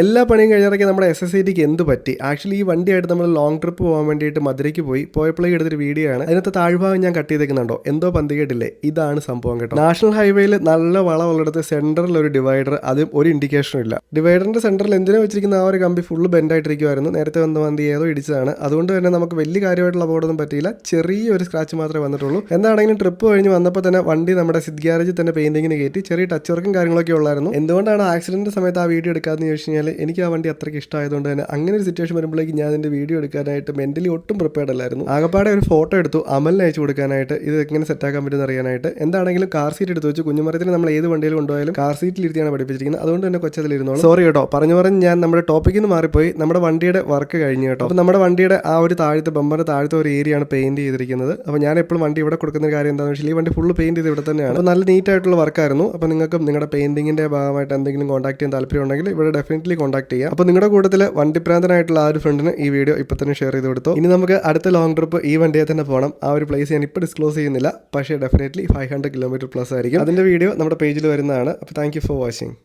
എല്ലാ പണിയും കഴിഞ്ഞിറക്കി നമ്മുടെ എസ് എസ് സി ടിക്ക് എന്ത് പറ്റി? ആക്ച്വലി ഈ വണ്ടിയായിട്ട് നമ്മൾ ലോങ് ട്രിപ്പ് പോകാൻ വേണ്ടിയിട്ട് മധുരയ്ക്ക് പോയി. പോയപ്പോഴേക്ക് എടുത്തൊരു വീഡിയോ ആണ്. അതിനകത്ത് താഴ്ഭാഗം ഞാൻ കട്ട് ചെയ്തേക്കുന്നുണ്ടോ? എന്തോ പന്തി കേട്ടില്ലേ? ഇതാണ് സംഭവം കേട്ടോ. നാഷണൽ ഹൈവേയിൽ നല്ല വളമുള്ളിടത്ത് സെന്ററിൽ ഒരു ഡിവൈഡർ അതും ഒരു ഇൻഡിക്കേഷനും ഇല്ല. ഡിവൈഡറിന്റെ സെന്ററിൽ എന്തിനാ വെച്ചിരിക്കുന്ന ആ ഒരു കമ്പി ഫുള്ള് ബെൻഡായിട്ടിരിക്കുമായിരുന്നു നേരത്തെ വന്ന വണ്ടി ഏതോ ഇടിച്ചതാണ്. അതുകൊണ്ട് തന്നെ നമുക്ക് വലിയ കാര്യമായിട്ടുള്ള അപകടമൊന്നും പറ്റിയില്ല. ചെറിയൊരു സ്ക്രാച്ച് മാത്രമേ വന്നിട്ടുള്ളൂ. എന്താണെങ്കിലും ട്രിപ്പ് കഴിഞ്ഞ് വന്നപ്പോൾ തന്നെ വണ്ടി നമ്മുടെ സിദ് ഗ്യാരേജിൽ തന്നെ പെയിന്റിങ്ങിന് കയറ്റി. ചെറിയ ടച്ച് വർക്കും കാര്യങ്ങളൊക്കെ ഉള്ളായിരുന്നു. എന്തുകൊണ്ടാണ് ആക്സിഡന്റ് സമയത്ത് ആ വീഡിയോ എടുക്കാമെന്ന് ചോദിച്ചു കഴിഞ്ഞാൽ എനിക്ക് ആ വണ്ടി അത്രയ്ക്ക് ഇഷ്ടമായതുകൊണ്ട് തന്നെ അങ്ങനെ ഒരു സിറ്റുവേഷൻ വരുമ്പോഴേക്ക് ഞാൻ അതിന്റെ വീഡിയോ എടുക്കാനായിട്ട് മെന്റലി ഒട്ടും പ്രിപ്പയർഡ് അല്ലായിരുന്നു. ആകപ്പാടെ ഒരു ഫോട്ടോ എടുത്തു അമലിന് അയച്ചു കൊടുക്കാനായിട്ട് ഇത് എങ്ങനെ സെറ്റാക്കാൻ പറ്റുമെന്ന് അറിയാനായിട്ട്. എന്താണെങ്കിലും കാർ സീറ്റ് എടുത്ത് വെച്ച് കുഞ്ഞുമരത്തിൽ നമ്മൾ ഏത് വണ്ടിയിൽ കൊണ്ടുപോയാലും കാർ സീറ്റിൽ ഇരുത്തിയാണ് പഠിപ്പിച്ചിരിക്കുന്നത്. അതുകൊണ്ട് തന്നെ കൊച്ചതിലിരുന്നോളൂ സോറി കേട്ടോ പറഞ്ഞു പറഞ്ഞ് ഞാൻ നമ്മുടെ ടോപ്പിക്കിൽ നിന്ന് മാറിപ്പോയി. നമ്മുടെ വണ്ടിയുടെ വർക്ക് കഴിഞ്ഞു കേട്ടോ. അപ്പോൾ നമ്മുടെ വണ്ടിയുടെ ആ ഒരു താഴത്തെ ബമ്പറിന് താഴത്തെ ഒരു ഏരിയയാണ് പെയിന്റ് ചെയ്തിരിക്കുന്നത്. അപ്പോൾ ഞാൻ എപ്പോഴും വണ്ടി ഇവിടെ കൊടുക്കുന്ന കാര്യം എന്താണെന്ന് വെച്ചാൽ ഈ വണ്ടി ഫുള്ള് പെയിന്റ് ചെയ്ത് ഇവിടെ തന്നെയാണ്. അപ്പോൾ നല്ല നീറ്റായിട്ടുള്ള വർക്കായിരുന്നു അപ്പോൾ നിങ്ങൾക്ക് നിങ്ങളുടെ പെയിന്റിങ്ങിന്റെ ഭാഗമായിട്ട് എന്തെങ്കിലും കോൺടാക്ട് ചെയ്യാൻ താല്പര്യം ഉണ്ടെങ്കിൽ ഇവിടെ ഡെഫിനറ്റ്ലി കോൺടാക്ട് ചെയ്യാം. അപ്പോൾ നിങ്ങളുടെ കൂട്ടത്തിൽ വണ്ടിപ്രാന്തനായിട്ടുള്ള ആ ഒരു ഫ്രണ്ടിന് ഈ വീഡിയോ ഇപ്പോൾ തന്നെ ഷെയർ ചെയ്ത് കൊടുത്തു. ഇനി നമുക്ക് അടുത്ത ലോങ് ട്രിപ്പ് ഈ വണ്ടിയെ തന്നെ പോകണം ആ ഒരു പ്ലേസ് ഞാൻ ഇപ്പോൾ ഡിസ്ക്ലോസ് ചെയ്യുന്നില്ല. പക്ഷേ definitely five hundred kilometre plus ആയിരിക്കും. അതിന്റെ വീഡിയോ നമ്മുടെ പേജിൽ വരുന്നതാണ്. അപ്പോൾ താങ്ക് ഫോർ വാച്ചിങ്